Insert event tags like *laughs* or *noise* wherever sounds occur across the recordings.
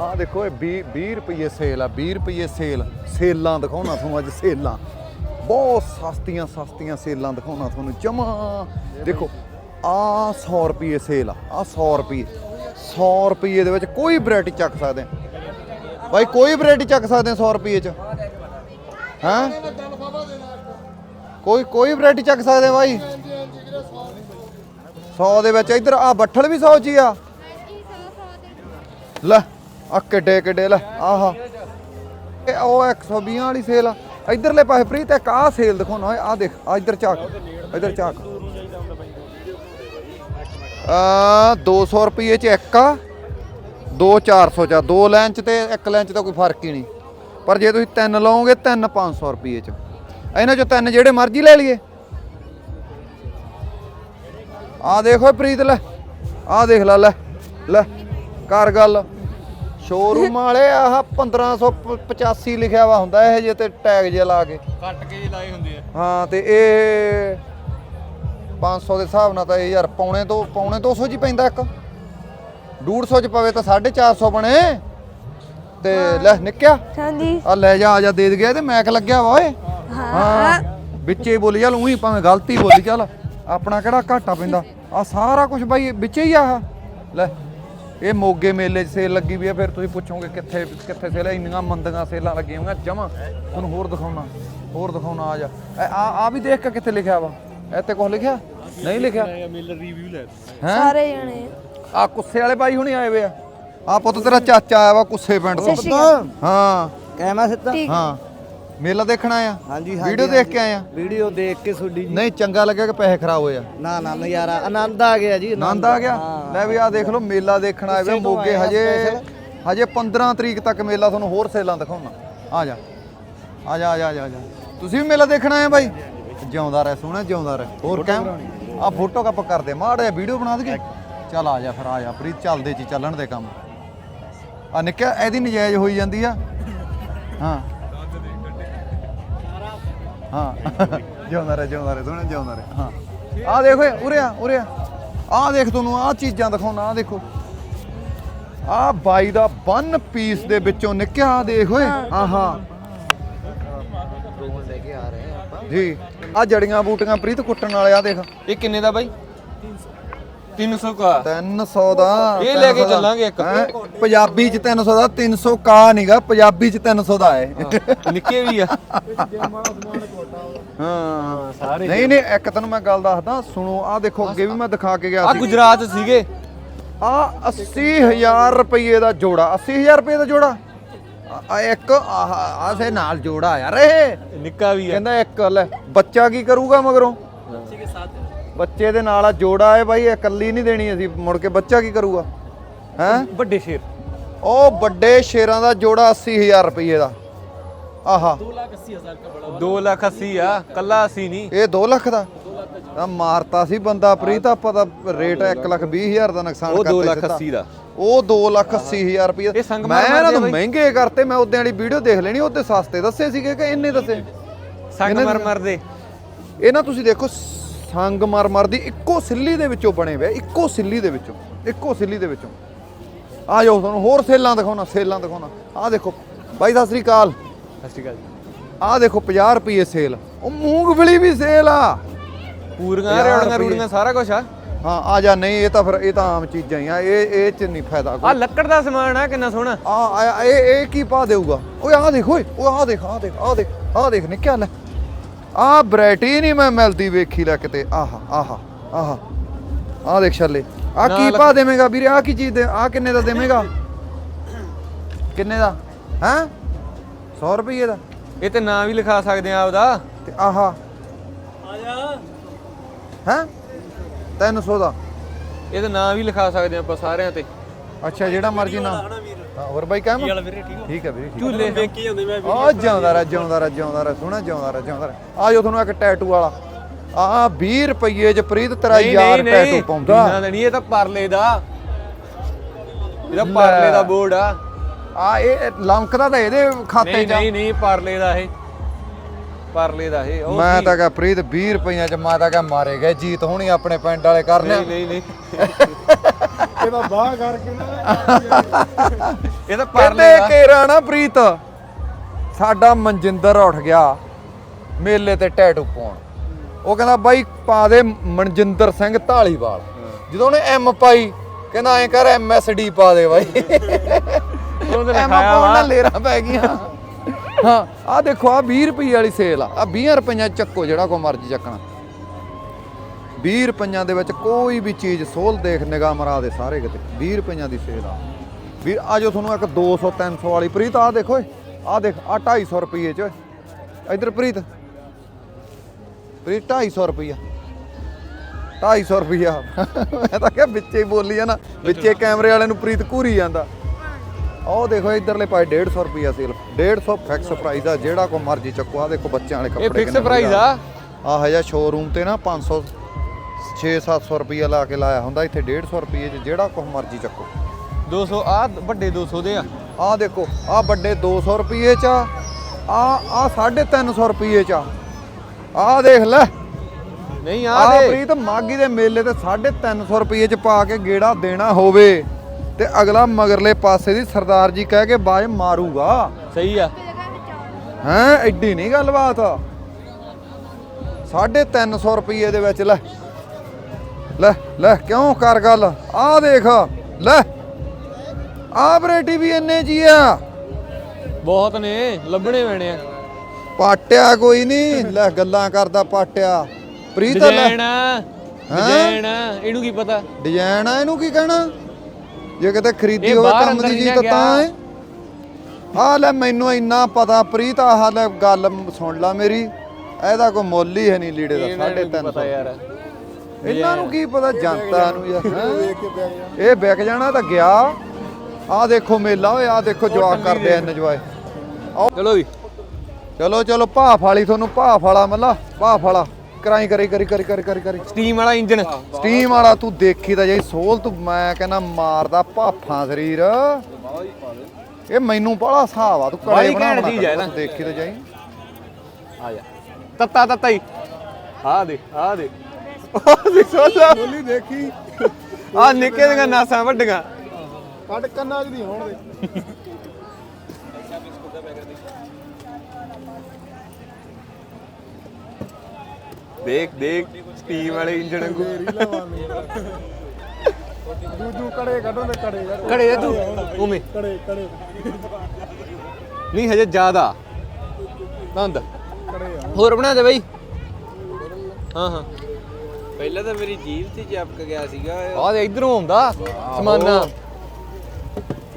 ਆ ਦੇਖੋ ਇਹ 20 20 ਰੁਪਏ ਸੇਲ ਆ 20 ਰੁਪਏ ਸੇਲ। ਸੇਲਾਂ ਦਿਖਾਉਣਾ ਤੁਹਾਨੂੰ ਅੱਜ ਸੇਲਾਂ। ਬਹੁਤ ਸਸਤੀਆਂ ਸਸਤੀਆਂ ਸੇਲਾਂ ਦਿਖਾਉਣਾ ਤੁਹਾਨੂੰ ਜਮਾ। ਦੇਖੋ ਆ 100 ਰੁਪਏ ਸੇਲ ਆ ਆ 100 ਰੁਪਏ 100 ਰੁਪਏ ਦੇ ਵਿੱਚ ਕੋਈ ਵੈਰਾਈਟੀ ਚੱਕ ਸਕਦੇ ਆ। ਭਾਈ ਕੋਈ ਵੈਰਾਈਟੀ ਚੱਕ ਸਕਦੇ ਆ 100 ਰੁਪਏ ਚ? ਹਾਂ? ਕੋਈ ਕੋਈ ਵੈਰਾਈਟੀ ਚੱਕ ਸਕਦੇ ਆ ਭਾਈ 100 ਦੇ ਵਿੱਚ ਇੱਧਰ ਆ ਬੱਠਲ ਵੀ 100 ਚ ਹੀ ਆ। ਲੈ ਆ ਕਿੱਡੇ ਕਿੱਡੇ ਲੈ, ਆਹਾ। ਇਹ ਉਹ 120 ਵਾਲੀ ਸੇਲ ਆ। ਇਧਰਲੇ ਪਾਸੇ ਪ੍ਰੀਤ, ਇੱਕ ਆਹ ਸੇਲ ਦਿਖਾਉਣਾ ਓਏ ਆ ਦੇਖ ਆ ਇੱਧਰ ਝਾਕ ਇੱਧਰ ਝਾਕ। ਆ 200 ਰੁਪਏ ਚ ਇੱਕ ਆ 2 400 ਚ ਆ। ਦੋ ਲਾਈਨ ਚ ਤੇ ਇੱਕ ਲਾਈਨ ਚ ਤਾਂ ਕੋਈ ਫ਼ਰਕ ਹੀ ਨਹੀਂ। ਪਰ ਜੇ ਤੁਸੀਂ ਤਿੰਨ ਲਓਗੇ, ਤਿੰਨ 500 ਰੁਪਏ ਚ। ਇਹਨਾਂ ਚੋਂ ਤਿੰਨ ਜਿਹੜੇ ਮਰਜ਼ੀ ਲੈ ਲਈਏ। ਆ ਦੇਖੋ ਪ੍ਰੀਤ, ਲੈ। ਆ ਦੇਖ ਲੈ ਲੈ ਲੈ। ਕਰ ਗੱਲ। ਸ਼ੋਰੂਮ ਵਾਲੇ ਆਹ 1585 ਲਿਖਿਆ ਵਾ ਹੁੰਦਾ ਇਹ ਜੇ ਤੇ ਟੈਗ ਜੇ ਲਾ ਕੇ। ਕੱਟ ਕੇ ਹੀ ਲਾਏ ਹੁੰਦੇ ਆ। ਹਾਂ ਤੇ ਇਹ 500 ਦੇ ਹਿਸਾਬ ਨਾਲ ਤਾਂ ਇਹ ਯਾਰ ਪੌਣੇ ਤੋਂ ਪੌਣੇ 200 ਚ ਹੀ ਪੈਂਦਾ ਇੱਕ। 150 ਚ ਪਵੇ ਤਾਂ 450 ਬਣੇ। ਤੇ ਲੈ ਨਿੱਕਿਆ। ਹਾਂਜੀ। ਆ ਲੈ ਜਾ ਆ ਜਾ ਦੇ ਦੇ ਗਿਆ ਤੇ ਮੈਕ ਲੱਗਿਆ ਵਾ ਓਏ। ਹਾਂ। ਵਿੱਚੇ ਬੋਲੀ ਚੱਲ ਉਹੀ ਭਾਵੇਂ ਗਲਤੀ ਬੋਲੀ ਚੱਲ। ਆਪਣਾ ਕਿਹੜਾ ਘਾਟਾ ਪੈਂਦਾ। ਆ ਸਾਰਾ ਕੁਝ ਬਾਈ ਵਿੱਚੇ ਹੀ ਆ ਆਹ। ਲੈ। ਇਹ ਮੋਗੇ ਮੇਲੇ 'ਚ ਸੇਲ ਲੱਗੀ ਵੀ ਆ ਫਿਰ ਤੁਸੀਂ ਪੁੱਛੋਗੇ ਕਿੱਥੇ ਕਿੱਥੇ ਸੇਲ ਇੰਨੀਆਂ ਮੰਦੀਆਂ ਸੇਲਾਂ ਲੱਗੀਆਂ ਹੋਈਆਂ ਜਮਾ। ਤੁਹਾਨੂੰ ਹੋਰ ਦਿਖਾਉਣਾ ਹੋਰ ਦਿਖਾਉਣਾ ਆ ਜਾ। ਇਹ ਆ ਆ ਵੀ ਦੇਖ ਕੇ ਕਿੱਥੇ ਲਿਖਿਆ ਵਾ? ਇੱਥੇ ਕੁਝ ਲਿਖਿਆ? ਨਹੀਂ ਲਿਖਿਆ? ਮਿਲਰ ਰਿਵਿਊ ਲੈ ਹੈ? ਸਾਰੇ ਜਣੇ ਆ। ਕੁੱਸੇ ਵਾਲੇ ਬਾਈ ਹੁਣੀ ਆਏ ਵੇ ਆ। ਆ ਪੁੱਤ ਤੇਰਾ ਚਾਚਾ ਆਇਆ ਵਾ ਕੁੱਸੇ ਪਿੰਡ ਤੋਂ। ਹਾਂ। ਕਹਿਮਾ ਸਿੱਧਾ? ਹਾਂ। ਮੇਲਾ ਦੇਖਣ ਆਇਆ ਹਾਂਜੀ ਵੀਡੀਓ ਦੇਖ ਕੇ ਆਇਆ ਵੀਡੀਓ ਦੇਖ ਕੇ ਤੁਹਾਡੀ ਜੀ। ਨਹੀਂ ਚੰਗਾ ਲੱਗਿਆ ਕਿ ਪੈਸੇ ਖਰਾਬ ਹੋਏ ਆ? ਨਾ ਨਾ ਨਜ਼ਾਰਾ ਆਨੰਦ ਆ ਗਿਆ ਜੀ ਆਨੰਦ ਆ ਗਿਆ? ਲੈ ਵੀ ਆ ਦੇਖ ਲਓ ਮੇਲਾ ਦੇਖਣ ਆਏ ਵੇ ਕਿਸੇ ਤੋਂ ਮੋਗੇ ਆਏ ਆ ਹਜੇ special। ਹਜੇ 15 ਤਰੀਕ ਤੱਕ ਮੇਲਾ ਤੁਹਾਨੂੰ ਹੋਰ ਸੇਲਾਂ ਦਿਖਾਉਣਾ। ਆ ਜਾ। ਆ ਜਾ ਆ ਜਾ ਆ ਜਾ ਆ ਜਾ। ਤੁਸੀਂ ਵੀ ਮੇਲਾ ਦੇਖਣ ਆਏ ਆ ਬਾਈ? ਜਿਉਂਦਾ ਰਹਿ ਸੋਹਣਾ ਜਿਉਂਦਾ ਰਹਿ। ਹੋਰ ਕਹਿ ਆ ਫੋਟੋ ਕੱਪ ਕਰਦੇ ਮਾੜਾ ਵੀਡੀਓ ਬਣਾ ਦਈਏ। ਚੱਲ ਆ ਜਾ ਫਿਰ ਆ ਜਾ। ਪ੍ਰੀਤ ਚੱਲਦੇ ਚ ਹੀ ਚੱਲਣ ਦੇ ਕੰਮ। ਆ ਨਿੱਕਿਆ ਇਹਦੀ ਨਜਾਇਜ਼ ਹੋਈ ਜਾਂਦੀ ਆ। ਹਾਂ। ਹਾਂ। *laughs* ਜਿਉਂਦਾ ਰਹਿ ਜਿਉਂਦਾ ਰਹਿ ਸੋਹਣਾ ਜਿਉਂਦਾ ਰਹਿ। ਹਾਂ। ਆ ਦੇਖ ਉਰੇ ਆ ਉਰੇ ਆ। ਆ ਦੇਖ ਤੁਹਾਨੂੰ ਆ ਚੀਜ਼ਾਂ ਦਿਖਾਉਣਾ ਆ ਦੇਖੋ। ਆ ਬਾਈ ਦਾ ਵਨ ਪੀਸ ਦੇ ਵਿੱਚੋਂ ਨਿਕਿਆ ਆਹ ਦੇਖ ਓਏ। ਆਹਾ ਲੈ ਕੇ ਆ ਰਹੇ ਆਪਾਂ ਜੀ। ਆ ਜੜੀਆਂ ਬੂਟੀਆਂ ਪ੍ਰੀਤ ਕੁੱਟਣ ਵਾਲੇ ਆ ਦੇਖ। ਇਹ ਕਿੰਨੇ ਦਾ ਬਾਈ? 300 ਕਾ। 300 ਦਾ ਇਹ ਲੈ ਕੇ 300 ਦਾ। ਚੱਲਾਂਗੇ ਇੱਕ। ਹੈਂ? ਪੰਜਾਬੀ ਚ 300 ਦਾ 300 ਕਾ ਨਹੀਂਗਾ ਪੰਜਾਬੀ ਚ 300 ਦਾ ਹੈ ਨਿੱਕੇ ਵੀ ਆ। ਹਾਂ। ਨਹੀਂ ਨਹੀਂ ਇੱਕ ਤੈਨੂੰ ਮੈਂ ਗੱਲ ਦੱਸਦਾ ਸੁਣੋ ਆ ਦੇਖੋ ਅੱਗੇ ਵੀ ਮੈਂ ਦਿਖਾ ਕੇ ਗਿਆ ਆ ਸੀ। ਗੁਜਰਾਤ 'ਚ ਸੀਗੇ। ਆ 80000 ਰੁਪਏ ਦਾ ਜੋੜਾ 80000 ਰੁਪਏ ਦਾ ਜੋੜਾ? ਆ- ਆ ਇੱਕ ਆਹ ਆਸੇ ਨਾਲ ਜੋੜਾ ਯਾਰ ਇਹ। ਨਿੱਕਾ ਵੀ ਆ। ਕਹਿੰਦਾ ਇੱਕ ਲੈ ਬੱਚਾ ਕੀ ਕਰੂਗਾ ਮਗਰੋਂ? ਬੱਚੇ ਦੇ ਨਾਲ ਆ ਜੋੜਾ ਹੈ ਬਾਈ ਇਹ ਇਕੱਲੀ ਨਹੀਂ ਦੇਣੀ ਅਸੀਂ। ਮੁੜ ਕੇ ਬੱਚਾ ਕੀ ਕਰੂਗਾ? ਹੈ? ਵੱਡੇ ਸ਼ੇਰ। ਉਹ ਵੱਡੇ ਸ਼ੇਰਾਂ ਦਾ ਜੋੜਾ 80000 ਰੁਪਏ ਦਾ। ਆਹਾ। 2 ਲੱਖ 80 ਆ ਕੱਲਾ 80 ਨਹੀਂ। ਇਹ 2 ਲੱਖ ਦਾ? ਆ ਮਾਰਤਾ ਸੀ ਬੰਦਾ ਪ੍ਰੀਤ ਆਪਾਂ ਦਾ ਰੇਟ 1 ਲੱਖ 20 ਹਜ਼ਾਰ ਦਾ ਨੁਕਸਾਨ ਉਹ ਕਰਤਾ 2 ਲੱਖ ਸਿੱਧਾ। 80 ਦਾ। ਉਹ 2 ਲੱਖ 80 ਹਜ਼ਾਰ ਰੁਪਏ ਇਹ ਸੰਗਮਰਮਰ ਮੈਂ ਇਹਨਾਂ ਦੇ ਨੂੰ। ਮਹਿੰਗੇ ਕਰਤੇ ਮੈਂ ਉਹਦੇ ਵਾਲੀ ਵੀਡੀਓ ਦੇਖ ਲੈਣੀ ਉਹਦੇ ਸਸਤੇ ਦੱਸੇ ਸੀਗੇ ਕਿ ਇੰਨੇ ਦੱਸੇ? ਸੰਗਮਰਮਰ ਦੇ। ਇਹ ਨਾ ਤੁਸੀਂ ਦੇਖੋ ਸੰਗਮਰਮਰ ਦੀ ਇੱਕੋ ਸਿੱਲੀ ਦੇ ਵਿੱਚੋਂ ਬਣੇ ਹੋਏ ਆ, ਇੱਕੋ ਸਿੱਲੀ ਦੇ ਵਿੱਚੋਂ ਇੱਕੋ ਸਿੱਲੀ ਦੇ ਵਿੱਚੋਂ। ਆ ਜਾਓ ਤੁਹਾਨੂੰ ਹੋਰ ਸੇਲਾਂ ਦਿਖਾਉਣਾ ਸੇਲਾਂ ਦਿਖਾਉਣਾ। ਆ ਦੇਖੋ ਬਾਈ ਸਤਿ ਸ੍ਰੀ ਅਕਾਲ। ਸਤਿ ਸ਼੍ਰੀ ਅਕਾਲ ਜੀ। ਆ ਦੇਖੋ 50 ਰੁਪਏ ਸੇਲ। ਉਹ ਮੂੰਗਫਲੀ ਵੀ ਸੇਲ ਆ। ਪੂਰੀਆਂ ਪੰਜਾਹ ਰੁਪਈਏ। ਰੂੜੀਆਂ ਸਾਰਾ ਕੁਝ ਆ? ਹਾਂ ਆ ਜਾ ਨਹੀਂ ਇਹ ਤਾਂ ਫਿਰ ਇਹ ਤਾਂ ਆਮ ਚੀਜ਼ਾਂ ਹੀ ਆ। ਇਹ ਇਹ ਚ ਨਹੀਂ ਫਾਇਦਾ ਆ ਕੋਈ ਲੱਕੜ ਦਾ ਸਮਾਨ ਆ ਕਿੰਨਾ ਸੋਹਣਾ। ਆ ਆ- ਇਹ ਇਹ ਕੀ ਪਾ ਦੇਊਗਾ? ਓਏ ਆ ਦੇਖ ਓਏ ਉਹ ਆ ਦੇਖ ਆ ਦੇਖ ਆ ਦੇਖ ਆ ਦੇਖ ਨਿਕਿਆ ਲੈ। ਆ ਵੈਰਾਈਟੀ ਨਹੀਂ ਮੈਂ ਮਿਲਦੀ ਵੇਖੀ ਲੈ ਕਿਤੇ। ਆਹਾ ਆਹਾ ਆਹਾ। ਆ ਦੇਖ ਛੱਲੇ ਆ ਕੀ ਪਾ ਦੇਵੇਂਗਾ ਵੀਰੇ? ਆ ਕੀ ਚੀਜ਼ ਦੇ ਆ ਕਿੰਨੇ ਦਾ ਦੇਵੇਂਗਾ? ਕਿੰਨੇ ਦਾ? ਹੈ? 100 ਰੁਪਏ ਦਾ। ਇਹ ਤੇ ਨਾਂ ਵੀ ਲਿਖਾ ਸਕਦੇ ਆ ਆਪਦਾ। ਤੇ ਆਹਾ। ਆ ਜਾ ਹੈ 300 ਦਾ। ਇਹ ਤੇ ਨਾਂ ਵੀ ਲਿਖਾ ਸਕਦੇ ਆ ਆਪਾਂ ਸਾਰਿਆਂ ਤੇ। ਅੱਛਾ ਜਿਹੜਾ ਮਰਜ਼ੀ ਨਾ। ਹਾਂ ਹੋਰ ਬਾਈ ਕਹਿਮ ਠੀਕ ਹੈ? ਵੀਰੇ ਠੀਕ ਝੂਲੇ ਆ ਜਿਉਂਦਾ ਰਹਿ ਜਿਉਂਦਾ ਰਹਿ ਜਿਉਂਦਾ ਰਹਿ ਸੋਹਣਾ ਜਿਉਂਦਾ ਰਹਿ ਜਿਉਂਦਾ ਆ ਜੋ ਤੁਹਾਨੂੰ ਇੱਕ ਟੈਟੂ ਵਾਲਾ। ਆ 20 ਰੁਪਏ ਚ ਪ੍ਰੀਤ ਤੇਰਾ ਯਾਰ ਟੈਟੂ ਪਾਉਂਦਾ। ਨਾ ਦੇਣੀ ਇਹ ਤਾਂ ਪਰਲੇ ਦਾ। ਇਹਦਾ ਪਰਲੇ ਦਾ ਬੋਰਡ ਆ। ਆ ਇਹ ਲੰਕਦਾ ਤਾਂ ਇਹਦੇ ਖਾਤੇ ਨਹੀਂ 'ਚ ਨਹੀਂ ਨਹੀਂ ਪਰਲੇ ਦਾ ਇਹ। ਪਰਲੇ ਦਾ ਇਹ ਮੈਂ? ਤਾਂ ਕਹਾਂ ਪ੍ਰੀਤ 20 ਰੁਪਈਆਂ ਚ ਮੈਂ ਤਾਂ ਕਹਾਂ ਮਾਰੇ ਗਏ ਜੀਤ ਹੋਣੀ ਆਪਣੇ ਪਿੰਡ ਵਾਲੇ ਕਰਨੇ। ਨਹੀਂ ਨਹੀਂ ਨਹੀਂ। *laughs* ਇਹਦਾ ਬਾਹ ਕਰਕੇ ਨਾ *laughs* ਇਹ ਤਾਂ ਪਰਲੇ ਕੇਰਾ ਨਾ ਪ੍ਰੀਤ ਸਾਡਾ ਮਨਜਿੰਦਰ ਉੱਠ ਗਿਆ ਮੇਲੇ ਤੇ ਟੈਟੂ ਪਾਉਣ। ਉਹ ਕਹਿੰਦਾ ਬਾਈ ਪਾ ਦੇ ਮਨਜਿੰਦਰ ਸਿੰਘ ਢਾਲੀਵਾਲ ਜਦੋਂ ਉਹਨੇ ਐਮ ਪਾਈ ਕਹਿੰਦਾ ਐਂ ਕਰ ਐਮਐਸਡੀ ਪਾ ਦੇ ਬਾਈ। *laughs* ਉਹਨੇ ਐਮ ਲਿਖਾਇਆ ਪਾਉਣ ਵਾ। ਨਾਲ ਲੇਰਾ ਪੈ ਗਈਆਂ। ਹਾਂ ਆ ਦੇਖੋ ਆ 20 ਰੁਪਏ ਵਾਲੀ ਸੇਲ ਆ। ਆ 20 ਰੁਪਈਆ ਚੱਕੋ ਜਿਹੜਾ ਕੋ ਮਰਜ਼ੀ ਚੱਕਣਾ। 20 ਰੁਪਈਆਂ ਦੇ ਵਿੱਚ ਕੋਈ ਵੀ ਚੀਜ਼ ਸੋਲ ਦੇਖ ਨਿਗਾਹ ਮਰਾ ਦੇ ਸਾਰੇ ਕਿਤੇ। 20 ਰੁਪਈਆਂ ਦੀ ਸੇਲ ਆ। ਵੀਰ ਆ ਜੋ ਤੁਹਾਨੂੰ ਇੱਕ 200 300 ਵਾਲੀ ਪ੍ਰੀਤ ਆ ਦੇਖੋ ਆ ਦੇਖ ਆ 250 ਰੁਪਏ ਚ ਇਧਰ ਪ੍ਰੀਤ ਪ੍ਰੀਤ 250 ਰੁਪਈਆ। 250 ਰੁਪਈਆ। ਮੈਂ ਤਾਂ ਕਿਹਾ ਵਿੱਚੇ ਹੀ ਬੋਲੀ ਆ ਨਾ ਵਿੱਚੇ ਕੈਮਰੇ ਵਾਲੇ ਨੂੰ ਪ੍ਰੀਤ ਘੂਰੀ ਜਾਂਦਾ। ਉਹ ਦੇਖੋ ਇਧਰਲੇ ਪਾਸੇ 150 ਰੁਪਈਆ ਸੇਲ 150 ਫਿਕਸ ਪ੍ਰਾਈਸ ਆ ਜਿਹੜਾ ਕੋ ਮਰਜ਼ੀ ਚੱਕੋ। ਆ ਦੇਖੋ ਬੱਚਿਆਂ ਵਾਲੇ ਕੱਪੜੇ ਇਹ ਫਿਕਸ ਪ੍ਰਾਈਸ ਵਧੀਆ। ਆ ਆਹ ਜਿਹਾ ਸ਼ੋਰੂਮ ਤੇ ਨਾ 500 6-700 ਰੁਪਈਆ ਲਾ ਕੇ ਲਾਇਆ ਹੁੰਦਾ ਇੱਥੇ 150 ਰੁਪਈਏ 'ਚ ਜਿਹੜਾ ਕੁਝ ਮਰਜ਼ੀ ਚੱਕੋ। 200 ਆ ਵੱਡੇ 200 ਦੇ ਆ। ਆਹ ਦੇਖੋ ਆਹ ਵੱਡੇ 200 ਰੁਪਈਏ 'ਚ ਆ ਆਹ 350 ਰੁਪਈਏ 'ਚ ਆ। ਆਹ ਦੇਖ ਲੈ। ਨਹੀਂ ਆ ਦੇ। ਪ੍ਰੀਤ ਮਾਗੀ ਦੇ ਮੇਲੇ ਤੇ 350 ਰੁਪਈਏ 'ਚ ਪਾ ਕੇ ਗੇੜਾ ਦੇਣਾ ਹੋਵੇ ਤੇ ਅਗਲਾ ਮਗਰਲੇ ਪਾਸੇ ਦੀ ਸਰਦਾਰ ਜੀ ਕਹਿ ਕੇ ਬਾਜ ਮਾਰੂਗਾ। ਸਹੀ ਆ। ਹੈਂ ਐਡੀ ਨਹੀਂ ਗੱਲਬਾਤ। 350 ਰੁਪਏ ਦੇ ਵਿੱਚ ਲੈ। ਲੈ ਲੈ ਕਿਉਂ ਕਰ ਗੱਲ? ਆਹ ਦੇਖ ਲੈ। ਆਹ ਵੈਰਾਈਟੀ ਵੀ ਇੰਨੇ ਜੀ ਆ। ਬਹੁਤ ਨੇ ਲੱਭਣੇ ਪੈਣੇ ਆ। ਪਾਟਿਆ ਕੋਈ ਨਹੀਂ ਲੈ ਗੱਲਾਂ ਕਰਦਾ ਪਾਟਿਆ। ਪ੍ਰੀਤ ਲੈ। ਡਿਜ਼ਾਈਨ ਡਿਜ਼ਾਈਨ ਇਹਨੂੰ ਕੀ ਪਤਾ? ਡਿਜ਼ਾਈਨ ਆ ਇਹਨੂੰ ਕੀ ਕਹਿਣਾ? ਜੇ ਕਿਤੇ ਖਰੀਦੀ ਇਹ ਹੋਵੇ ਬਾਹਰ ਕੰਮ ਅੰਦਰ ਦੀ ਨਾ ਤਾਂ ਗਿਆ। ਤਾਂ ਹੈ ਆ ਲੈ ਮੈਨੂੰ ਇੰਨਾ ਪਤਾ ਪ੍ਰੀਤ ਆਹ ਲੈ ਗੱਲ ਸੁਣ ਲੈ ਮੇਰੀ। ਇਹਦਾ ਕੋਈ ਮੁੱਲ ਹੀ ਹੈ ਨਹੀਂ ਲੀੜੇ ਦਾ ਇਹਨਾਂ ਨੂੰ ਕੀ 350 ਪਤਾ ਯਾਰ। ਇਹਨਾਂ ਨੂੰ ਕੀ ਪਤਾ ਜਨਤਾ ਨੂੰ ਯਾਰ ਹੈਂ? ਇਹ ਵਿਕ ਜਾਣਾ। ਤਾਂ ਗਿਆ। ਆਹ ਦੇਖੋ ਮੇਲਾ ਓਏ ਆਹ ਦੇਖੋ ਜਵਾਕ ਕਰਦੇ ਆ ਇੰਜੋਏ ਚਲੋ ਵੀ ਚਲੋ ਚਲੋ ਭਾਫ ਵਾਲੀ ਤੁਹਾਨੂੰ ਭਾਫ ਵਾਲਾ ਮੱਲਾ ਭਾਫ ਵਾਲਾ। ਕਰਾਈ ਕਰੀ ਕਰੀ ਕਰੀ ਕਰੀ ਕਰੀ ਕਰੀ। ਸਟੀਮ ਵਾਲਾ ਇੰਜਨ ਸਟੀਮ ਵਾਲਾ ਤੂੰ ਦੇਖੀ ਤਾਂ ਜਾਈ ਸੋਲ ਤੂੰ ਮੈਂ ਕਹਿੰਦਾ ਮਾਰਦਾ ਭਾਫਾਂ ਸਰੀਰ। ਇਹ ਮੈਨੂੰ ਬੜਾ ਹਿਸਾਬ ਆ ਤੂੰ ਬਾਹਲੀ ਕੜੇ ਬਣਾ ਘੈਂਟ ਬਣਾ ਚੀਜ਼ ਆ ਇਹ ਨਾ। ਤੂੰ। ਦੇਖੀ ਤਾਂ ਜਾਈ। ਆ ਜਾ। ਤੱਤਾ ਤੱਤਾ ਹੀ। ਆ ਦੇ ਆ ਦੇ ਬੋਲੀ ਦੇਖੀ। ਆ ਨਿੱਕੇ ਦੀਆਂ ਨਾਸਾਂ ਵੱਡੀਆਂ। ਕੱਢ ਕੰਨਾਂ 'ਚ ਦੀ ਹੋਣ ਦੇ ਦੇਖ ਦੇਖ ਸਟੀਮ ਵਾਲੇ ਇੰਜਨ ਵਾਂਗੂ ਵਾਲੀ ਦੂਜੂ ਕੜੇ ਕੱਢੋ ਤੇ ਕੜੇ ਯਾਰ ਕੜੇ ਆ ਤੂੰ? ਉਵੇਂ। ਕੜੇ ਕੜੇ। ਨਹੀਂ ਹਜੇ ਜ਼ਿਆਦਾ। ਆ। ਹੋਰ ਬਣਾ ਦੇ ਬਈ। ਹਾਂ ਹਾਂ। ਪਹਿਲਾਂ ਤਾਂ ਮੇਰੀ ਜੀਭ ਤੇ ਚਪਕ ਗਿਆ ਸੀਗਾ। ਆ ਦੇ ਇਧਰੋਂ ਆਉਂਦਾ ਸਮਾਨਾ।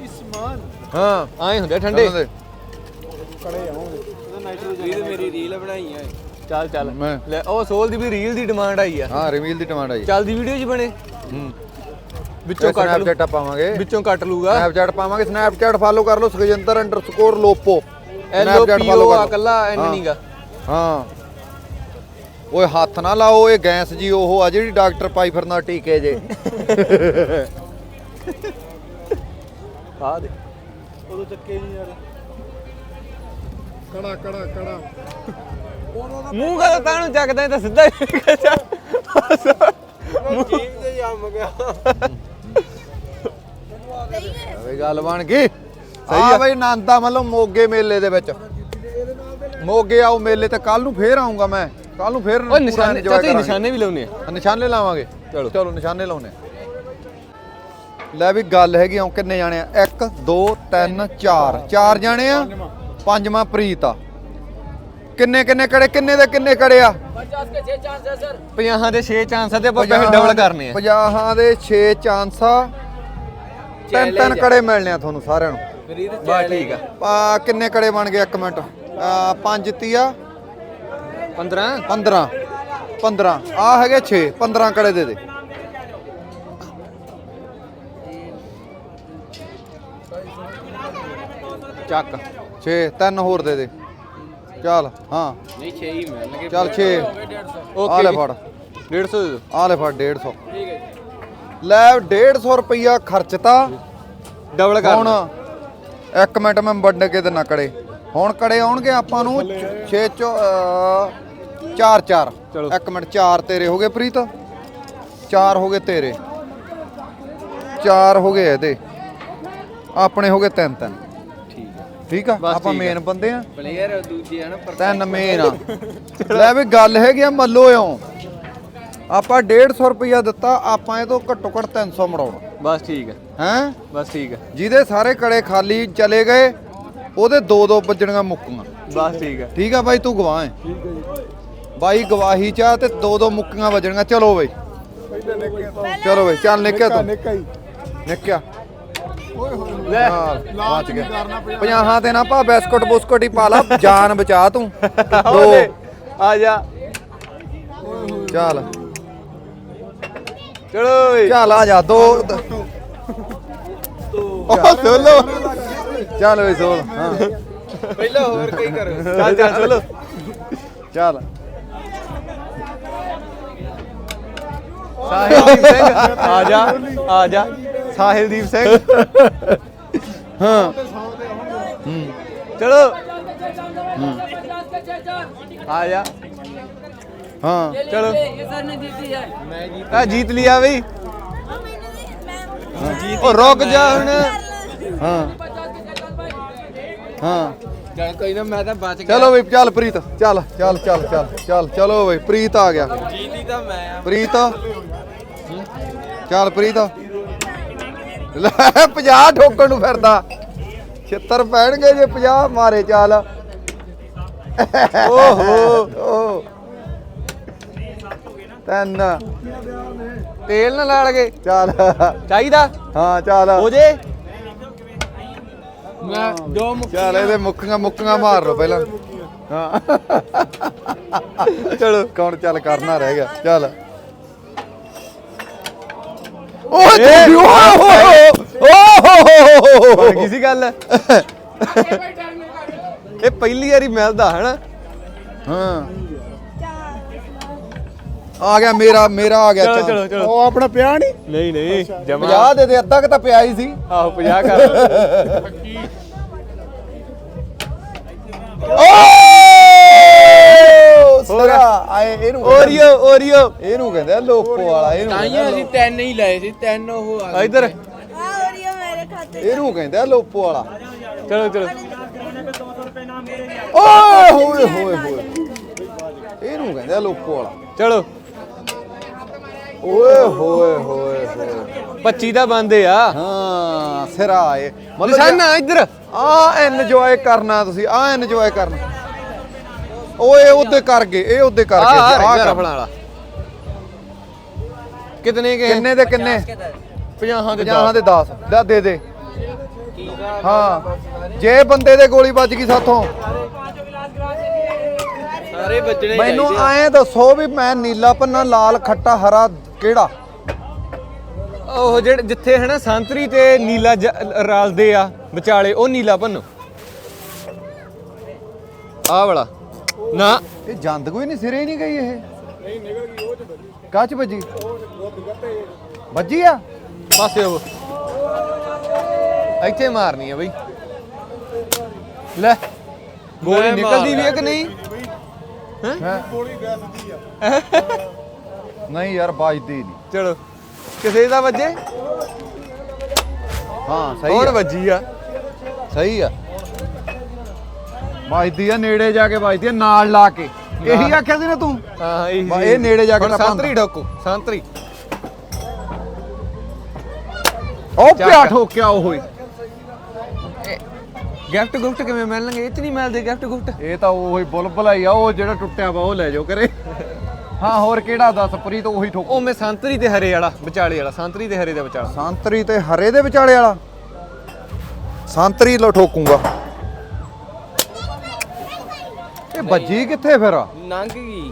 ਇਸਮਾਨ ਹਾਂ ਆਏ ਹੁੰਦੇ ਠੰਡੇ। ਚੱਲਣ ਦੇ। ਕੜੇ ਆਉਂਦੇ ਇਹ ਤੇ ਮੇਰੀ ਰੀਲ ਬਣਾਈ ਆ ਚੱਲ ਚੱਲ। ਮੈਂ ਲੈ ਉਹ ਸੋਲ ਦੀ ਵੀ ਰੀਲ ਦੀ ਡਿਮਾਂਡ ਆਈ ਆ। ਹਾਂ ਰਿਵੀਲ ਦੀ ਡਿਮਾਂਡ ਆਈ ਚੱਲਦੀ ਵੀਡੀਓ ਚ ਬਣੇ। ਹੂੰ। ਵਿੱਚੋਂ ਕੱਟ ਲੂ ਸਨੈਪਚੈਟ ਪਾਵਾਂਗੇ। ਵਿੱਚੋਂ ਕੱਟ ਲੂਗਾ ਸਨੈਪਚੈਟ ਪਾਵਾਂਗੇ। ਸਨੈਪਚੈਟ ਫਾਲੋ ਕਰ ਲਓ। Sukhjinder underscore Lopo L O Snapchat P follow O ਆ। ਕੱਲਾ ਐਨ। ਨਹੀਂਗਾ ਹਾਂ। ਓਏ ਹੱਥ ਨਾ ਲਾਓ ਇਹ ਗੈਸ ਜੀ ਉਹ ਆ ਜਿਹੜੀ ਡਾਕਟਰ ਪਾਈ ਫਿਰਨਾ ਟੀਕੇ ਜੇ। ਆ ਦੇ ਉਦੋਂ ਚੱਕੇ ਨਹੀਂ ਯਾਰ। ਕੜਾ ਕੜਾ ਕੜਾ। ਮੂੰਹ ਕਾ ਤਾਂ ਨੂੰ ਚੱਕਦਾ ਤਾਂ ਸਿੱਧਾ ਹੀ ਜੀਭ ਤੇ ਜੰਮ ਗਿਆ। ਵੇ ਗੱਲ ਬਣ ਗਈ। ਸਹੀ ਆ। ਬਈ ਆਨੰਦਾ ਮਤਲਬ ਮੋਗੇ ਮੇਲੇ ਦੇ ਵਿੱਚ। ਮੋਗੇ ਆਓ ਮੇਲੇ ਤੇ ਕੱਲ ਨੂੰ ਫੇਰ ਆਉਂਗਾ ਮੈਂ। ਕੱਲ ਨੂੰ ਫੇਰ ਓਏ ਪੂਰਾ ਨਿਸ਼ਾਨੇ ਚਾਚਾ ਕਰਾਂਗੇ। ਨਿਸ਼ਾਨੇ ਵੀ ਲਾਉਨੇ ਆ। ਨਿਸ਼ਾਨੇ ਲਾਵਾਂਗੇ। ਚਲੋ। ਚਲੋ ਨਿਸ਼ਾਨੇ ਲਾਉਨੇ ਆ। ਲੈ ਵੀ ਗੱਲ ਹੈਗੀ ਆ ਕਿੰਨੇ ਜਾਣੇ ਆ? 1 2 3 4 ਚਾਰ ਜਾਣੇ ਆ? ਪੰਜਵਾਂ ਪ੍ਰੀਤ ਆ। ਕਿੰਨੇ ਕਿੰਨੇ ਕੜੇ? ਕਿੰਨੇ ਦੇ ਕਿੰਨੇ ਕੜੇ ਆ? 50 ਦੇ 6 ਚਾਂਸ ਆ ਤੇ ਆਪਾਂ ਪੈਸੇ ਡਬਲ ਕਰਨੇ ਆ। 50 ਦੇ 6 ਚਾਂਸ ਆ। ਤਿੰਨ ਤਿੰਨ ਕੜੇ ਮਿਲਣੇ ਆ ਤੁਹਾਨੂੰ ਸਾਰਿਆਂ ਨੂੰ। ਬਾ ਠੀਕ ਆ। ਆ ਕਿੰਨੇ ਕੜੇ ਬਣ ਗਏ? ਇੱਕ ਮਿੰਟ। ਆ ਪੰਜ ਤੀਆ। 15 15 15 ਆ ਹੈਗੇ 6 15 ਕੜੇ ਦੇ ਦੇ। ਚੱਕ। 6 ਤਿੰਨ ਹੋਰ ਦੇ ਦੇ। ਚੱਲ ਹਾਂ। ਨਹੀਂ 6 ਹੀ ਮਿਲਣਗੇ। ਚੱਲ 6 ਓਕੇ ਆ ਲੈ ਫੜ। 150 ਦੇ ਦਿਓ। ਆ ਲੈ ਫੜ 150 ਲੈ 150 ਰੁਪਈਆ ਖਰਚਤਾ ਡਬਲ ਹੁਣ ਕਰ ਇੱਕ ਮਿੰਟ ਮੈਂ ਵੱਢ ਕੇ ਤੇ ਨਾ ਕੜੇ। ਹੁਣ ਕੜੇ ਆਉਣਗੇ ਆਪਾਂ ਨੂੰ 6 ਚੋ 4 4 ਚਲੋ। ਇੱਕ ਮਿੰਟ 4 ਤੇਰੇ ਹੋ ਗਏ ਪ੍ਰੀਤ। 4 ਹੋ ਗਏ ਤੇਰੇ। ਚਾਰ ਹੋ ਗਏ ਇਹਦੇ। ਆਪਣੇ ਹੋ ਗਏ ਤਿੰਨ ਤਿੰਨ। ਠੀਕ ਹੈ ਠੀਕ ਆ? ਬਸ ਆਪਾਂ ਠੀਕ ਆ। ਮੇਨ ਬੰਦੇ ਆ। ਪਲੇਅਰ ਦੂਜੇ ਹਨ ਪਰ ਤਿੰਨ ਮੇਨ ਆ। ਲੈ ਵੀ ਗੱਲ ਹੈਗੀ ਆ ਮੱਲੋ ਇਉਂ। ਆਪਾਂ 150 ਰੁਪਇਆ ਦਿੱਤਾ ਆਪਾਂ ਇਹ ਤੋਂ ਘੱਟੋ ਘੱਟ 300 ਮੜਾਉਣਾ। ਬਸ ਠੀਕ ਹੈ ਹੈ? ਬਸ ਠੀਕ ਹੈ ਜਿਹਦੇ ਸਾਰੇ ਕੜੇ ਖਾਲੀ ਚਲੇ ਗਏ ਉਹਦੇ ਦੋ ਦੋ ਵੱਜਣੀਆਂ ਮੁੱਕੀਆਂ। ਬਸ ਠੀਕ ਹੈ ਠੀਕ ਆ ਬਾਈ ਤੂੰ ਗਵਾਹ ਹੈ ਠੀਕ ਹੈ ਜੀ। ਬਾਈ ਗਵਾਹੀ ਚ ਤੇ ਦੋ ਦੋ ਮੁੱਕੀਆਂ ਵੱਜਣੀਆਂ। ਚਲੋ ਬਾਈ। ਚਲੋ ਬਾਈ ਚੱਲ ਨਿੱਕਿਆ ਨਿੱਕਾ ਤੂੰ। ਨਿੱਕਿਆ। ਓਏ ਹੋਏ ਹੋਏ ਲੈ ਬਚ ਗਿਆ। ਪੰਜਾਹਾਂ ਤੇ ਨਾ ਭਾ ਬਿਸਕੁਟ ਬੁਸਕੁਟ ਹੀ ਪਾ ਲਾ। ਜਾਨ ਬਚਾ ਤੂੰ। *laughs* ਦੋ। ਆ ਜਾ। ਚੱਲ। ਚਲੋ ਓਏ ਚੱਲ ਆ ਜਾ। ਦੋ। ਉਹ ਸੋਲੋ। ਚੱਲ ਓਏ ਸੋਲ। ਹਾਂ। ਪਹਿਲਾਂ ਹੋਰ ਕੋਈ ਕਰੋ। ਚੱਲ ਚੱਲ ਚਲੋ। ਚੱਲ। ਸਾਹਿਲਦੀਪ ਸਿੰਘ। ਸਿੰਘ। ਆ ਜਾ। ਜੀਤ ਲਿਆ ਬਈ। ਉਹ ਰੁਕ ਜਾ ਹੁਣ। ਚੱਲ ਚਲੋ ਬਈ ਚੱਲ ਪ੍ਰੀਤ। ਚੱਲ ਚੱਲ ਚੱਲ ਚੱਲ ਚੱਲ। ਚਲੋ ਬਈ ਪ੍ਰੀਤ ਆ ਗਿਆ। ਜੀਤੀ ਤਾਂ ਮੈਂ ਆ। ਪ੍ਰੀਤ। ਚੱਲ ਪ੍ਰੀਤ। ਲੈ 50 ਠੋਕਣ ਨੂੰ ਫਿਰਦਾ। 76 ਪੈਣਗੇ ਜੇ 50 ਮਾਰੇ ਚੱਲ। ਓਹੋ। ਓ। ਤਿੰਨ। ਤੇਲ ਨਾ ਲਾ ਲਗੇ ਚੱਲ। ਚਾਹੀਦਾ? ਹਾਂ ਚੱਲ। ਹੋ ਜੇ। ਮੈਂ ਦੋ ਮੁੱਕ ਚੱਲ ਇਹਦੇ ਮੁੱਕੀਆਂ ਮੁੱਕੀਆਂ ਮਾਰ ਲਓ ਪਹਿਲਾਂ। ਹਾਂ। ਚਲੋ। ਕੌਣ ਚੱਲ ਕਰਨਾ ਰਹਿ ਗਿਆ? ਚੱਲ। ਓਏ ਤੂੰ ਓਹ ਗਈ ਸੀ ਗੱਲ। ਇਹ ਪਹਿਲੀ ਵਾਰੀ ਮਿਲਦਾ ਹੈ ਨਾ ਹਾਂ। ਆ ਗਿਆ ਮੇਰਾ ਮੇਰਾ ਆ ਗਿਆ ਚਲੋ। ਚਲੋ ਚਲੋ। ਉਹ ਆਪਣਾ ਪਿਆ ਨਹੀਂ ਨਹੀਂ ਨਹੀਂ ਜਮਾ। 50 ਦੇ ਦੇ ਅੱਧਾ ਕਿ ਤਾਂ ਪਿਆ ਹੀ ਸੀ। ਆਹੋ 50 ਕਰ ਓ! ਆਏ ਇਹਨੂੰ ਓਰੀਓ ਓਰੀਓ ਇਹਨੂੰ ਕਹਿੰਦੇ ਆ ਲੋਕੋ ਵਾਲਾ ਇਹਨੂੰ ਤਾਂ ਹੀ ਅਸੀਂ ਤਿੰਨ ਹੀ ਲਏ ਸੀ ਤਿੰਨ ਉਹ ਆ ਇੱਧਰ। ਇਹਨੂੰ ਕਹਿੰਦੇ ਆ ਲੋਪੋ ਵਾਲਾ। ਚਲੋ ਚਲੋ। ਓਏ ਹੋਏ ਹੋਏ ਹੋਏ। ਇਹਨੂੰ ਕਹਿੰਦੇ ਆ ਲੋਪੋ ਵਾਲਾ। ਚਲੋ। ਓਏ ਹੋਏ ਹੋਏ ਹੋਏ। 25 ਦਾ ਬੰਦੇ ਆ। ਹਾਂ ਸਿਰਾ ਆਏ ਮਤਲਬ ਨਿਸ਼ਾਨਾ ਆ ਐਨਜੋਏ ਕਰਨਾ ਤੁਸੀਂ ਆ ਐਨਜੋਏ ਕਰਨਾ। ਓਏ ਉਹਦੇ ਕਰ ਗਏ ਇਹ ਉਹਦੇ ਕਰ ਆ ਗਏ ਆ ਆਹ ਕਰ। ਆਪਣਾ ਵਾਲਾ। ਕਿਤਨੇ ਕੇ? ਕਿੰਨੇ ਦੇ ਕਿੰਨੇ? 50 ਦੇ 50 ਦੇ 10 ਲੈ ਦੇ ਦੇ। ਹਾਂ। ਜੇ ਬੰਦੇ ਦੇ ਗੋਲੀ ਵੱਜ ਗਈ ਸਾਥੋਂ। ਸਾਰੇ ਵੱਜਣੇ ਮੈਨੂੰ ਆ। ਐਂ ਦੱਸੋ ਵੀ ਮੈਂ ਨੀਲਾ ਪੰਨਾ ਲਾਲ ਖੱਟਾ ਹਰਾ ਕਿਹੜਾ? ਉਹ ਜਿਹੜੇ ਜਿੱਥੇ ਹੈ ਨਾ ਸੰਤਰੀ ਤੇ ਨੀਲਾ ਰਲਦੇ ਆ ਵਿਚਾਲੇ ਉਹ ਨੀਲਾ ਭੰਨੋ ਆਹ ਵਾਲਾ। ਨਾ। ਇਹ ਜੰਦ ਕੋਈ ਨਹੀਂ ਸਿਰੇ ਹੀ ਨਹੀਂ ਗਈ ਇਹ। ਨਹੀਂ ਨਿਕਲ ਗਈ ਉਹ ਚ ਵੱਜੀ? ਕਾਚ ਵੱਜੀ ਵੱਜੀ ਆ? ਪਾਸੇ ਉਹ ਇੱਥੇ ਮਾਰਨੀ ਆ ਬਈ। ਲੈ ਗੋਲੀ ਨਿਕਲਦੀ ਵੀ ਹੈ ਕਿ ਨਹੀਂ? ਹੈਂ? ਗੋਲੀ ਗੈਸ ਦੀ ਆ ਨਹੀਂ ਯਾਰ ਵੱਜਦੀ ਨਹੀਂ। ਚਲੋ ਕਿਸੇ ਦਾ ਵੱਜੇ? ਹਾਂ ਸਹੀ ਹੋਰ ਵੱਜੀ ਆ? ਸਹੀ ਆ। ਵੱਜਦੀ ਆ ਨੇੜੇ ਜਾ ਕੇ ਵੱਜਦੀ ਆ ਨਾਲ ਲਾ ਕੇ। ਇਹੀ ਆਖਿਆ ਸੀ ਨਾ ਤੂੰ? ਹਾਂ ਇਹੀ ਨੇੜੇ ਜਾ ਕੇ ਟੱਪਾਂ ਸੰਤਰੀ ਠੋਕੋ ਸੰਤਰੀ। ਉਹ। ਪਿਆ ਠੋਕਿਆ ਉਹ ਹੀ। ਗਿਫਟ ਗੁਫਟ ਕਿਵੇਂ ਮਿਲਣਗੇ? ਇਹ ਚ ਨਹੀਂ ਮਿਲਦੇ ਗਿਫਟ ਗੁਫਟ। ਇਹ ਤਾਂ ਉਹੀ ਬੁਲਬੁਲਾ ਹੀ ਆ ਉਹ ਜਿਹੜਾ ਟੁੱਟਿਆ ਵਾ ਉਹ ਲੈ ਜਾਓ ਕਰੇ ਹਾਂ ਹੋਰ ਕਿਹੜਾ ਦੱਸ ਪ੍ਰੀਤ ਉਹੀ ਠੋਕ। ਉਹ ਮੈਂ ਸੰਤਰੀ ਤੇ ਹਰੇ ਵਾਲਾ ਵਿਚਾਲੇ ਵਾਲਾ ਸੰਤਰੀ ਤੇ ਹਰੇ ਦੇ ਵਿਚਾਲਾ। ਸੰਤਰੀ ਤੇ ਹਰੇ ਦੇ ਵਿਚਾਲੇ ਵਾਲਾ। ਸੰਤਰੀ ਲੋ ਠੋਕੂਗਾ। ਇਹ ਵੱਜੀ ਕਿੱਥੇ ਫਿਰ? ਲੰਘ ਗਈ।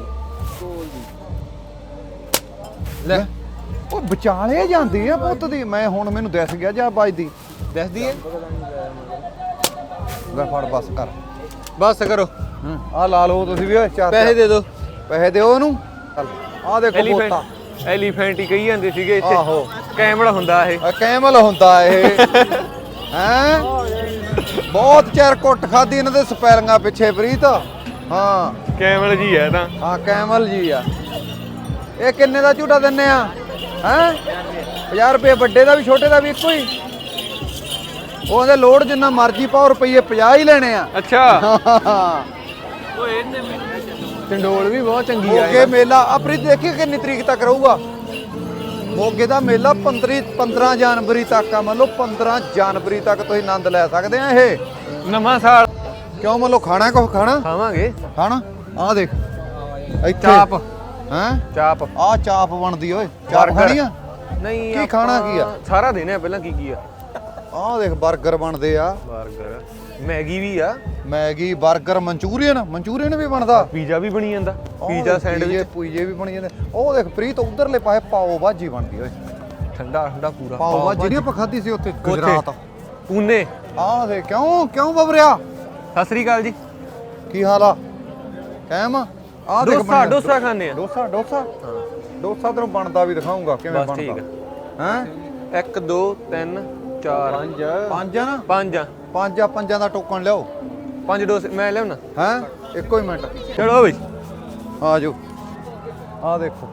ਕੋਲ ਦੀ। ਲੈ ਉਹ ਵਿਚਾਲੇ ਜਾਂਦੀ ਆ ਪੁੱਤ ਦੀ। ਮੈਂ ਹੁਣ ਮੈਨੂੰ ਦਿਸ ਗਿਆ ਜਾ ਵੱਜਦੀ? ਦੱਸਦੀ ਏ? ਲੈ ਫੜ ਬਸ ਕਰ। ਬਸ ਕਰੋ। ਆ ਲਾ ਲਓ ਤੁਸੀਂ ਵੀ ਓਏ ਚਾਰ ਪੈਸੇ ਦੇ ਦਿਓ। ਪੈਸੇ ਦਿਓ ਉਹਨੂੰ। ਆ ਦੇਖੋ ਬੋਤਾ ਐਲੀਫੈਂਟ ਐਲੀਫੈਂਟ ਹੀ ਕਹੀ ਜਾਂਦੇ ਸੀਗੇ ਇੱਥੇ। ਆਹੋ। ਕੈਮਲ ਹੁੰਦਾ ਇਹ। ਆ ਕੈਮਲ ਹੁੰਦਾ ਇਹ। *laughs* ਹੈ? ਬਹੁਤ ਚਿਰ ਕੁੱਟ ਖਾਦੀ ਇਹਨਾਂ ਦੇ ਸਪੈਲਿੰਗਾਂ ਪਿੱਛੇ ਪ੍ਰੀਤ। ਹਾਂ। ਕੈਮਲ ਜੀ ਹੈ ਤਾਂ। ਹਾਂ ਕੈਮਲ ਜੀ ਆ। ਇਹ ਕਿੰਨੇ ਦਾ ਝੂਟਾ ਦਿੰਨੇ ਆ? ਹੈ? 50 ਰੁਪਏ ਵੱਡੇ ਦਾ ਵੀ ਛੋਟੇ ਦਾ ਵੀ ਇੱਕੋ ਹੀ? ਉਹਦੇ ਲੋਡ ਜਿੰਨਾ ਮਰਜ਼ੀ ਪਾਓ ਰੁਪਏ 50 ਹੀ ਲੈਣੇ ਆ। ਅੱਛਾ। ਚੰਡੋਲ। ਵੀ ਬਹੁਤ ਚੰਗੀ ਆ ਮੋਗੇ ਮੇਲਾ ਆਪਣੀ ਦੇਖੀ ਕਿੰਨੀ ਤਰੀਕ ਤੱਕ ਰਹੂਗਾ? ਮੋਗੇ ਦਾ ਮੇਲਾ 15 15 ਜਨਵਰੀ ਤੱਕ ਆ। ਮੰਨ ਲਓ 15 ਜਨਵਰੀ ਤੱਕ ਤੁਸੀਂ ਆਨੰਦ ਲੈ ਸਕਦੇ ਆ ਇਹ। ਨਵਾਂ ਸਾਲ। ਕਿਉਂ ਮੰਨ ਲਓ ਖਾਣਾ ਕੁਝ ਖਾਣਾ? ਖਾਵਾਂਗੇ। ਖਾਣਾ? ਆਹ ਦੇਖ। ਚਾਪ। ਹਾਂ? ਚਾਪ। ਆਹ ਚਾਪ ਬਣਦੀ ਓਏ। ਚਾਪ ਖਾਣੀ ਨਹੀਂ ਕੀ ਖਾਣਾ ਕੀ ਆ? ਸਾਰਾ ਦੇਣਾ ਪਹਿਲਾਂ ਕੀ ਕੀ ਆ? ਆਹ ਦੇਖ 버ਗਰ ਬਣਦੇ ਆ। 버ਗਰ ਮੈਗੀ ਵੀ ਆ। ਮੈਗੀ 버ਗਰ ਮਨਚੂਰੀਅਨ। ਮਨਚੂਰੀਅਨ ਵੀ ਬਣਦਾ। ਪੀਜ਼ਾ ਵੀ ਬਣੀ ਜਾਂਦਾ। ਪੀਜ਼ਾ ਸੈਂਡਵਿਚ ਪੀਜ਼ੇ ਵੀ ਬਣੀ ਜਾਂਦੇ। ਉਹ ਦੇਖ ਪ੍ਰੀਤ ਉਧਰਲੇ ਪਾਸੇ ਪਾਓ ਭਾਜੀ ਬਣਦੀ ਓਏ। ਠੰਡਾ ਠੰਡਾ ਪੂਰਾ। ਪਾਓ ਭਾਜੀ ਜਿਹੜੀ ਆਪਾਂ ਖਾਧੀ ਸੀ ਉੱਥੇ। ਗੁਜਰਾਤ। ਪੂਨੇ। ਆਹ ਦੇਖ ਕਿਉਂ ਕਿਉਂ ਬਬਰਿਆ? ਸਤਿ ਸ੍ਰੀ ਅਕਾਲ ਜੀ। ਕੀ ਹਾਲ ਆ? ਕਾਇਮ ਆ? ਆਹ ਦੇਖ ਡੋਸਾ ਬਣਿਆ। ਡੋਸਾ ਖਾਣੇ ਆ। ਡੋਸਾ ਡੋਸਾ? ਡੋਸਾ ਤੈਨੂੰ ਬਣਦਾ ਵੀ ਦਿਖਾਉਂਗਾ ਕਿਵੇਂ ਬਸ ਠੀਕ ਬਣਦਾ ਹੈ? 1 2 3 4 5 ਪੰਜ ਆ ਨਾ? 5 ਆ। ਪੰਜ ਆ ਪੰਜਾਂ ਦਾ ਟੋਕਨ ਲਿਆਓ। 5 ਡੋਸੇ ਮੈਂ ਲਿਆਉਣਾ। ਹੈ? ਇੱਕੋ ਹੀ ਮਿੰਟ। ਚਲੋ ਬਈ। ਆ ਜਾਓ। ਆ ਦੇਖੋ।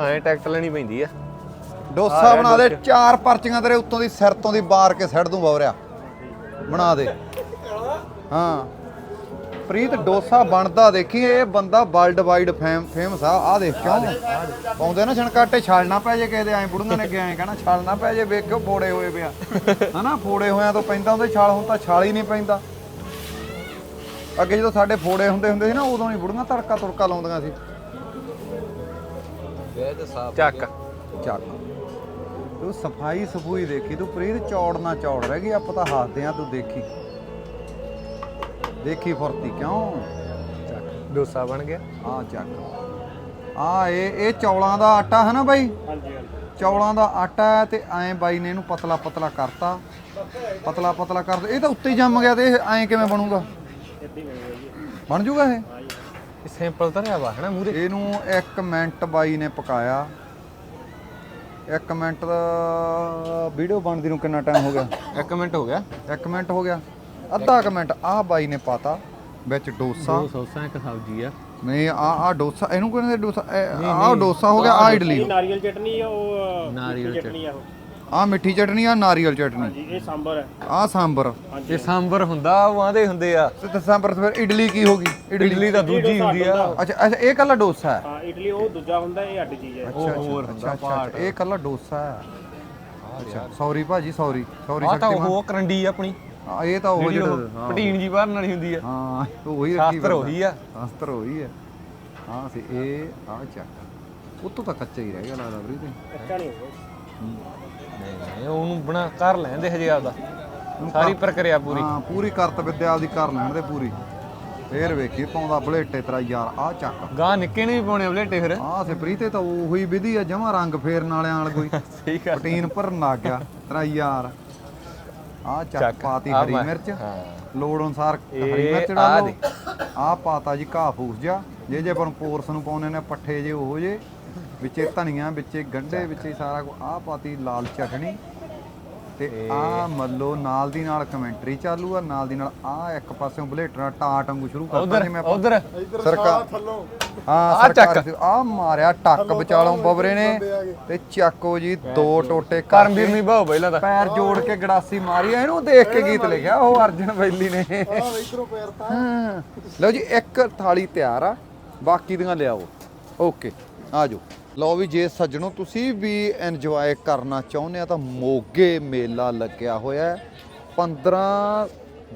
ਐਂ ਟਿਕਟ ਲੈਣੀ ਪੈਂਦੀ ਆ। ਡੋਸਾ ਬਣਾ ਦੇ। ਚਾਰ ਪਰਚੀਆਂ ਤੇਰੇ ਉੱਤੋਂ ਦੀ ਸਿਰ ਤੋਂ ਦੀ ਬਾਰ ਕੇ ਸੱਟ ਦੂੰ ਬਵਰਿਆ ਬਣਾ ਦੇ। ਹਾਂ। ਪ੍ਰੀਤ ਡੋਸਾ ਬਣਦਾ ਦੇਖੀ ਇਹ ਬੰਦਾ ਵਰਲਡ ਵਾਈਡ ਫੇਮਸ ਆ। ਆ ਦੇਖ ਕਿਉਂ ਪਾਉਂਦੇ ਨਾ ਛਣਕਾਟੇ ਛਾਲਣਾ ਪੈ ਜੇ ਕਿਸੇ ਦੇ ਐਂ ਬੁੜੀਆਂ ਨੇ ਗਿਆ ਐਂ ਕਹਿਣਾ ਛਾਲਣਾ ਪੈ ਜੇ ਵੇਖਿਓ ਫੋੜੇ ਹੋਏ ਪਿਆ। ਹਨਾ ਫੋੜੇ ਹੋਇਆਂ ਤੋਂ ਪੈਂਦਾ ਹੁੰਦੇ ਛਾਲ ਹੁਣ ਤਾਂ ਛਾਲ ਹੀ ਨਹੀਂ ਪੈਂਦਾ। ਅੱਗੇ ਜਦੋਂ ਸਾਡੇ ਫੋੜੇ ਹੁੰਦੇ ਹੁੰਦੇ ਸੀ ਨਾ ਉਦੋਂ ਹੀ ਬੁੜੀਆਂ ਤੜਕਾ ਤੁੜਕਾ ਲਾਉਂਦੀਆਂ ਸੀ। ਚੱਕ। ਚੱਕ। ਤੂੰ ਸਫ਼ਾਈ ਸਫੂਈ ਦੇਖੀ ਤੂੰ ਪ੍ਰੀਤ ਚੌੜ ਨਾ ਚੌੜ ਰਹਿ ਗਈ ਆਪਾਂ ਤਾਂ ਹੱਸਦੇ ਆ ਤੂੰ ਦੇਖੀ। ਦੇਖੀ ਫੁਰਤੀ ਕਿਉਂ? ਡੋਸਾ ਬਣ ਗਿਆ। ਆ ਚੱਕ। ਆ ਇਹ ਇਹ ਚੌਲਾਂ ਦਾ ਆਟਾ ਹੈ ਨਾ ਬਾਈ? ਹਾਂਜੀ ਚੌਲਾਂ ਦਾ ਆਟਾ ਹੈ ਤੇ ਐਂ ਬਾਈ ਨੇ ਇਹਨੂੰ ਪਤਲਾ ਪਤਲਾ ਕਰਤਾ। ਪਤਲਾ ਪਤਲਾ ਕਰ ਇਹ ਤਾਂ ਉੱਤੇ ਹੀ ਜੰਮ ਗਿਆ ਤੇ ਇਹ ਐਂ ਕਿਵੇਂ ਬਣੂਗਾ? ਬਣ ਜੂਗਾ ਇਹ? ਇਹ ਸਿੰਪਲ ਧਰਿਆ ਵਾ ਹਨਾ ਮੂਰੇ? ਇਹਨੂੰ 1 ਮਿੰਟ ਬਾਈ ਨੇ ਪਕਾਇਆ। 1 ਮਿੰਟ ਦਾ ਵੀਡੀਓ ਬਣਦੀ ਨੂੰ ਕਿੰਨਾ ਟਾਈਮ ਹੋ ਗਿਆ? 1 ਮਿੰਟ ਹੋ ਗਿਆ। 1 ਮਿੰਟ ਹੋ ਗਿਆ। ਅੱਧਾ ਕੁ ਮਿੰਟ ਆਹ ਬਾਈ ਨੇ ਪਾਤਾ ਵਿੱਚ ਡੋਸਾ। ਸੌਸਾਂ ਇੱਕ ਸਬਜ਼ੀ ਆ। ਨਹੀਂ ਆ ਆ ਡੋਸਾ ਇਹਨੂੰ ਕਹਿੰਦੇ ਡੋਸਾ? ਆਹ ਡੋਸਾ ਹੋ ਗਿਆ ਆ ਇਡਲੀ। ਨਾਰੀਅਲ ਚਟਨੀ ਆ ਉਹ ਨਾਰੀਅਲ ਚਟਨੀ ਆ ਉਹ। ਆ ਮਿੱਠੀ ਚਟਨੀ ਆ ਨਾਰੀਅਲ ਚਟਨੀ। ਜੀ ਇਹ ਸਾਂਬਰ ਹੈ ਆ ਸਾਂਬਰ। ਇਹ ਸਾਂਬਰ ਹੁੰਦਾ ਉਹ ਆਂਦੇ ਹੁੰਦੇ ਆ। ਤੇ ਦਸਾਂਬਰ ਫਿਰ ਇਡਲੀ ਕੀ ਹੋ ਗਈ? ਇਡਲੀ। ਤਾਂ ਦੂਜੀ ਹੁੰਦੀ ਆ। ਅੱਛਾ ਅੱਛਾ ਇਹ ਕੱਲਾ ਡੋਸਾ ਹੈ? ਹਾਂ ਇਡਲੀ ਉਹ ਦੂਜਾ ਹੁੰਦਾ ਇਹ ਅੱਡ ਚੀਜ਼ ਹੈ। ਅੱਛਾ ਹੋਰ ਅੱਛਾ ਹੁੰਦਾ ਇਹ ਕੱਲਾ ਡੋਸਾ ਹੈ। ਅੱਛਾ ਸੌਰੀ ਭਾਜੀ ਸੌਰੀ ਸੌਰੀ ਆ ਤਾਂ ਸ਼ਕਤੀਮਾਨ ਉਹ ਕਰੰਡੀ ਆਪਣੀ। ਆ, ਇਹ ਤਾਂ ਉਹ ਜਿਹੜੀ ਹਾਂ। ਪਟੀਨ ਜੀ ਬਾਹਰ ਵਾਲੀ ਹੁੰਦੀ ਆ। ਹਾਂ ਉਹੀ ਰੱਖੀ ਸ਼ਾਸਤਰ ਉਹੀ ਆ। ਸ਼ਾਸਤਰ ਉਹੀ ਹੈ ਹਾਂ ਸੀ ਇਹ ਆ ਚੱਕ। ਉਤੋਂ ਤਾਂ ਕੱਚਾ ਹੀ ਰਹਿ ਗਿਆ ਲੱਗਦਾ ਵੀਰੇ ਤੇ। ਅੱਛਾ ਨਹੀਂ ਹੋਊਗਾ ਨਹੀਂ ਉਹਨੂੰ ਬਣਾ ਕਰ ਲੈਂਦੇ ਹਜੇ ਆਪਦਾ। ਸਾਰੀ ਪ੍ਰਕਿਰਿਆ ਪੂਰੀ। ਹਾਂ ਪੂਰੀ ਕਰਤ ਵਿਦਿਆ ਆਪਦੀ ਕਰ ਲੈਣ ਦੇ ਪੂਰੀ। ਫੇਰ ਵੇਖੀ ਪਾਉਂਦਾ ਬਲੇਟੇ ਤੇਰਾ ਯਾਰ ਆ ਚੱਕ। ਗਾਂ ਨਿੱਕੇ ਨੇ ਵੀ ਪਾਉਣੇ ਬਲੇਟੇ ਫਿਰ। ਆ ਸਿਪਰੀ ਤੇ ਤਾਂ ਉਹੀ ਵਿਧੀ ਆ ਜਮਾ ਰੰਗ ਫੇਰਨ ਵਾਲਿਆਂ ਵਾਲ ਕੋਈ। *laughs* ਸਹੀ ਗੱਲ। ਪ੍ਰੋਟੀਨ ਭਰਨ ਲੱਗ ਗਿਆ ਤੇਰਾ ਯਾਰ। ਆ ਚੱਕ ਪਾਤੀ ਹਰੀ ਮਿਰਚ। ਲੋੜ ਅਨੁਸਾਰ ਹਰੀ ਮਿਰਚ। ਆ ਪਾਤਾ ਜੀ ਘਾਹ ਫੂਸ ਜਾ ਜੇ ਜੇ ਆਪਾਂ ਨੂੰ ਪੋਰਸ ਨੂੰ ਪਾਉਣੇ ਨੇ ਪੱਠੇ ਜੇ ਉਹ ਜੇ। ਵਿੱਚੇ ਧਨੀਆ ਵਿੱਚੇ ਗੰਢੇ ਵਿੱਚੇ ਸਾਰਾ ਕੁਝ ਆ ਪਾਤੀ ਲਾਲ ਚਟਣੀ ਤੇ ਆ ਮੱਲੋ ਨਾਲ ਦੀ ਨਾਲ ਕਮੈਂਟਰੀ ਚਾਲੂ ਆ ਨਾਲ ਦੀ ਨਾਲ ਆ ਇੱਕ ਪਾਸਿਓਂ ਬਲੇਟਣਾ ਟਾਟ ਵਾਂਗੂ ਸ਼ੁਰੂ ਕਰਤਾ ਜਿਵੇਂ ਆਪਾਂ ਉਧਰ। ਸਰਕਾਰ ਥੱਲੋਂ। ਹਾਂ। ਸਰਕਾਰ ਆ ਮਾਰਿਆ ਟੱਕ ਵਿਚਾਲੋਂ ਬਬਰੇ ਨੇ। ਤੇ ਚੱਕੋ ਜੀ ਦੋ ਟੋਟੇ ਕਰਮਵੀਰ ਨਹੀਂ ਬਾਹੋ ਪਹਿਲਾਂ ਤਾਂ। ਪੈਰ ਜੋੜ ਕੇ ਗੜਾਸੀ ਮਾਰੀ ਇਹਨੂੰ ਦੇਖ ਕੇ ਗੀਤ ਲਿਖਿਆ ਉਹ ਅਰਜਨ ਵੈਲੀ ਨੇ। ਇਧਰੋਂ ਪੈਰ ਤਾਂ। ਹਾਂ। ਲਓ ਜੀ ਇੱਕ ਥਾਲੀ ਤਿਆਰ ਆ ਬਾਕੀ ਦੀਆਂ ਲਿਆਓ। ਓਕੇ ਆ ਜਾਓ। ਲਓ ਵੀ ਜੇ ਸੱਜਣੋ, ਤੁਸੀਂ ਵੀ ਇੰਜੋਏ ਕਰਨਾ ਚਾਹੁੰਦੇ ਆ ਤਾਂ ਮੋਗੇ ਮੇਲਾ ਲੱਗਿਆ ਹੋਇਆ ਹੈ। 15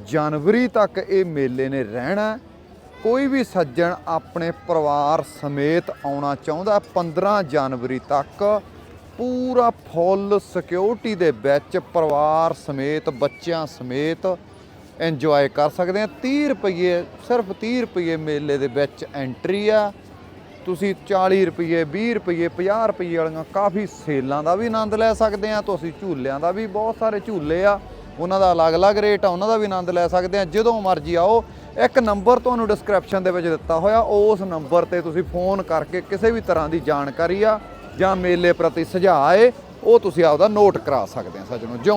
ਜਨਵਰੀ ਤੱਕ ਇਹ ਮੇਲੇ ਨੇ ਰਹਿਣਾ ਕੋਈ ਵੀ ਸੱਜਣ ਆਪਣੇ ਪਰਿਵਾਰ ਸਮੇਤ ਆਉਣਾ ਚਾਹੁੰਦਾ ਹੈ। 15 ਜਨਵਰੀ ਤੱਕ ਪੂਰਾ ਫੁੱਲ ਸਿਕਿਉਰਿਟੀ ਦੇ ਵਿੱਚ ਪਰਿਵਾਰ ਸਮੇਤ, ਬੱਚਿਆਂ ਸਮੇਤ ਇੰਜੋਏ ਕਰ ਸਕਦੇ ਆ। 30 ਰੁਪਏ ਸਿਰਫ 30 ਰੁਪਏ ਮੇਲੇ ਦੇ ਵਿੱਚ ਐਂਟਰੀ ਆ। ਤੁਸੀਂ 40 ਰੁਪਏ 20 ਰੁਪਏ 50 ਰੁਪਏ ਵਾਲੀਆਂ ਕਾਫੀ ਸੇਲਾਂ ਦਾ ਵੀ ਆਨੰਦ ਲੈ ਸਕਦੇ ਆ, ਤੁਸੀਂ ਝੂਲਿਆਂ ਦਾ ਵੀ ਬਹੁਤ ਸਾਰੇ ਝੂਲੇ ਆ, ਉਹਨਾਂ ਦਾ ਅਲੱਗ-ਅਲੱਗ ਰੇਟ ਆ, ਉਹਨਾਂ ਦਾ ਵੀ ਆਨੰਦ ਲੈ ਸਕਦੇ ਆ, ਜਦੋਂ ਮਰਜ਼ੀ ਆਓ, ਇੱਕ ਨੰਬਰ ਤੁਹਾਨੂੰ ਡਿਸਕ੍ਰਿਪਸ਼ਨ ਦੇ ਵਿੱਚ ਦਿੱਤਾ ਹੋਇਆ, ਉਸ ਨੰਬਰ ਤੇ ਤੁਸੀਂ ਫੋਨ ਕਰਕੇ ਕਿਸੇ ਵੀ ਤਰ੍ਹਾਂ ਦੀ ਜਾਣਕਾਰੀ ਆ, ਜਾਂ ਮੇਲੇ ਪ੍ਰਤੀ ਸੁਝਾਅ ਏ ਉਹ ਤੁਸੀਂ ਆਪਦਾ ਨੋਟ ਕਰਾ ਸਕਦੇ ਆ, ਸੱਜਣੋ, ਜਿਉਂ